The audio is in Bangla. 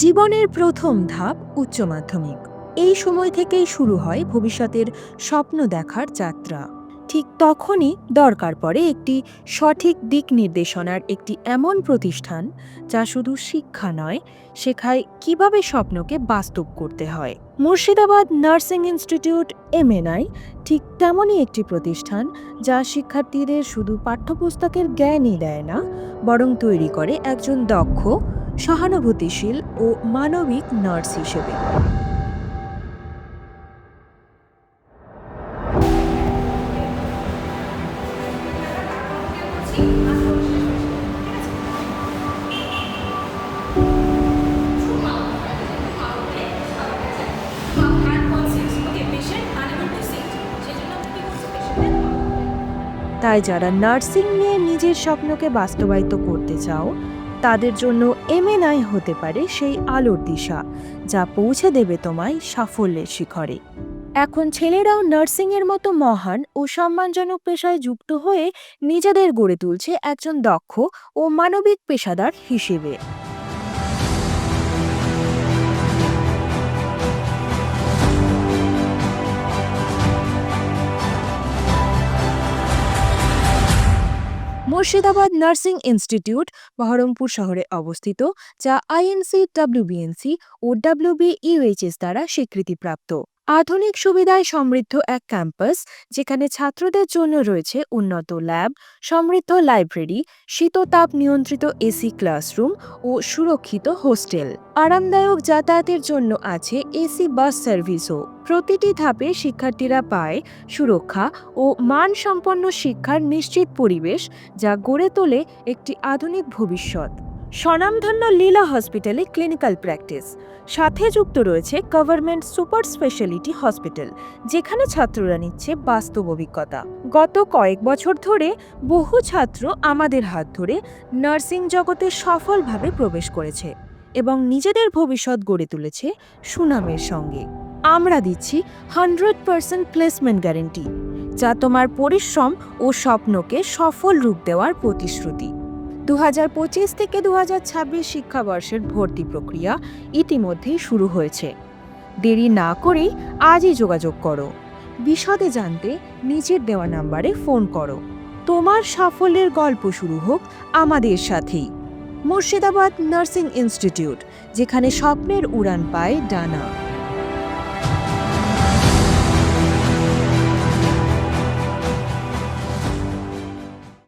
জীবনের প্রথম ধাপ উচ্চ মাধ্যমিক। এই সময় থেকেই শুরু হয় ভবিষ্যতের স্বপ্ন দেখার যাত্রা। ঠিক তখনই দরকার পড়ে একটি সঠিক দিক নির্দেশনার একটি এমন প্রতিষ্ঠান যা শুধু শিক্ষা নয়, শেখায় কীভাবে স্বপ্নকে বাস্তব করতে হয়। মুর্শিদাবাদ নার্সিং ইনস্টিটিউট, এমএনআই, ঠিক তেমনই একটি প্রতিষ্ঠান যা শিক্ষার্থীদের শুধু পাঠ্যপুস্তকের জ্ঞানই দেয় না, বরং তৈরি করে একজন দক্ষ সহানুভূতিশীল ও মানবিক নার্স হিসেবে। তাই যারা নার্সিং নিয়ে নিজের স্বপ্নকে বাস্তবায়িত করতে চাও তাদের জন্য এমএনআই হতে পারে সেই আলোর দিশা, যা পৌঁছে দেবে তোমায় সাফল্যের শিখরে। এখন ছেলেরাও নার্সিংয়ের মতো মহান ও সম্মানজনক পেশায় যুক্ত হয়ে নিজেদের গড়ে তুলছে একজন দক্ষ ও মানবিক পেশাদার হিসেবে। মুর্শিদাবাদ নার্সিং ইনস্টিটিউট বহরমপুর শহরে অবস্থিত যা আইএনসি ডাব্লিউবিএনসি ও ডাব্লিউবিইউএইচএস দ্বারা স্বীকৃতিপ্রাপ্ত। আধুনিক সুবিধায় সমৃদ্ধ এক ক্যাম্পাস যেখানে ছাত্রদের জন্য রয়েছে উন্নত ল্যাব, সমৃদ্ধ লাইব্রেরি, শীততাপ নিয়ন্ত্রিত এসি ক্লাসরুম ও সুরক্ষিত হোস্টেল। আরামদায়ক যাতায়াতের জন্য আছে এসি বাস সার্ভিসও। প্রতিটি ধাপে শিক্ষার্থীরা পায় সুরক্ষা ও মানসম্পন্ন শিক্ষার নিশ্চিত পরিবেশ যা গড়ে তোলে একটি আধুনিক ভবিষ্যৎ। স্বনামধন্য লীলা হসপিটালে ক্লিনিক্যাল প্র্যাকটিস। সাথে যুক্ত রয়েছে গভর্নমেন্ট সুপার স্পেশালিটি হসপিটাল, যেখানে ছাত্ররা নিচ্ছে বাস্তব অভিজ্ঞতা। গত কয়েক বছর ধরে বহু ছাত্র আমাদের হাত ধরে নার্সিং জগতে সফলভাবে প্রবেশ করেছে এবং নিজেদের ভবিষ্যৎ গড়ে তুলেছে সুনামের সঙ্গে। আমরা দিচ্ছি হান্ড্রেড পার্সেন্ট প্লেসমেন্ট গ্যারেন্টি, যা তোমার পরিশ্রম ও স্বপ্নকে সফল রূপ দেওয়ার প্রতিশ্রুতি। দু হাজার পঁচিশ থেকে দু হাজার ছাব্বিশ শিক্ষাবর্ষের ভর্তি প্রক্রিয়া ইতিমধ্যেই শুরু হয়েছে। দেরি না করেই আজই যোগাযোগ করো। বিশদে জানতে নিচের দেওয়া নাম্বারে ফোন করো। তোমার সাফল্যের গল্প শুরু হোক আমাদের সাথেই। মুর্শিদাবাদ নার্সিং ইনস্টিটিউট, যেখানে স্বপ্নের উড়ান পায় ডানা।